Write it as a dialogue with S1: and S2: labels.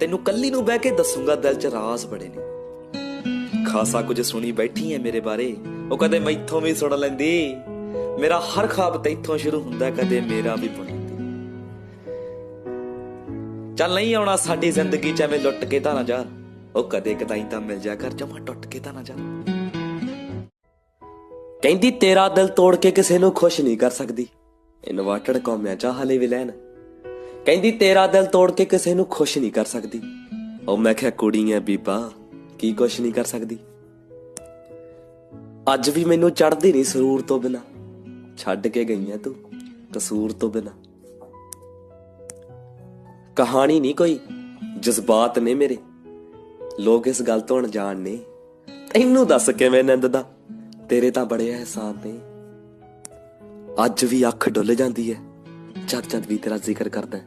S1: ਤੈਨੂੰ ਕੱਲੀ ਨੂੰ ਬਹਿ ਕੇ ਦੱਸੂਗਾ, ਦਿਲ 'ਚ ਰਾਜ਼ ਬੜੇ ਨੇ। ਖਾਸਾ ਕੁਝ ਸੁਣੀ ਬੈਠੀ ਐ ਮੇਰੇ ਬਾਰੇ, ਉਹ ਕਦੇ ਮੈਥੋਂ ਵੀ ਸੁਣ ਲੈਂਦੀ। ਮੇਰਾ ਹਰ ਖਾਬ ਤੈਥੋਂ ਸ਼ੁਰੂ ਹੁੰਦਾ, ਕਦੇ ਮੇਰਾ ਵੀ ਬਣ ਚੱਲ ਨਹੀਂ ਆਉਣਾ ਸਾਡੀ ਜ਼ਿੰਦਗੀ 'ਚ ਐਵੇਂ ਲੁੱਟ ਕੇ ਤਾਂ ਨਾ ਜਾ। ਉਹ ਕਦੇ ਕਦਾਈ ਤਾਂ ਮਿਲ ਜਾ ਕਰ ਜਮਾ ਟੁੱਟ ਕੇ ਤਾਂ ਨਾ ਜਾ। ਕਹਿੰਦੀ, ਤੇਰਾ ਦਿਲ ਤੋੜ ਕੇ ਕਿਸੇ ਨੂੰ ਖੁਸ਼ ਨਹੀਂ ਕਰ ਸਕਦੀ। ਇਨਵਰਟਡ ਕੌਮਿਆਂ ਚਾਹ ਹਲੇ ਵੀ ਲੈਣ। ਕਹਿੰਦੀ, ਤੇਰਾ ਦਿਲ ਤੋੜ ਕੇ ਕਿਸੇ ਨੂੰ ਖੁਸ਼ ਨਹੀਂ ਕਰ ਸਕਦੀ। ਉਹ ਮੈਂ ਕਿਹਾ ਕੁੜੀ ਐ ਬੀਬਾ, ਕੀ ਕੁਛ ਨਹੀਂ ਕਰ ਸਕਦੀ? ਅੱਜ ਵੀ ਮੈਨੂੰ ਚੜਦੀ ਨਹੀਂ ਸਰੂਰ ਤੋਂ ਬਿਨਾ। ਛੱਡ ਕੇ ਗਈ ਐ ਤੂੰ ਕਸੂਰ ਤੋਂ ਬਿਨਾ। ਕਹਾਣੀ ਨਹੀਂ ਕੋਈ, ਜਜ਼ਬਾਤ ਨੇ ਮੇਰੇ। ਲੋਕ ਇਸ ਗੱਲ ਤੋਂ ਅਣਜਾਣ ਨੇ। ਤੈਨੂੰ ਦੱਸ ਕਿਵੇਂ ਨਿੰਦਦਾ? ਤੇਰੇ ਤਾਂ ਬੜੇ ਅਹਿਸਾਨ ਨੇ। ਅੱਜ ਵੀ ਅੱਖ ਡੁੱਲ ਜਾਂਦੀ ਹੈ। ਜਦ ਜਦ ਵੀ ਤੇਰਾ ਜ਼ਿਕਰ ਕਰਦਾ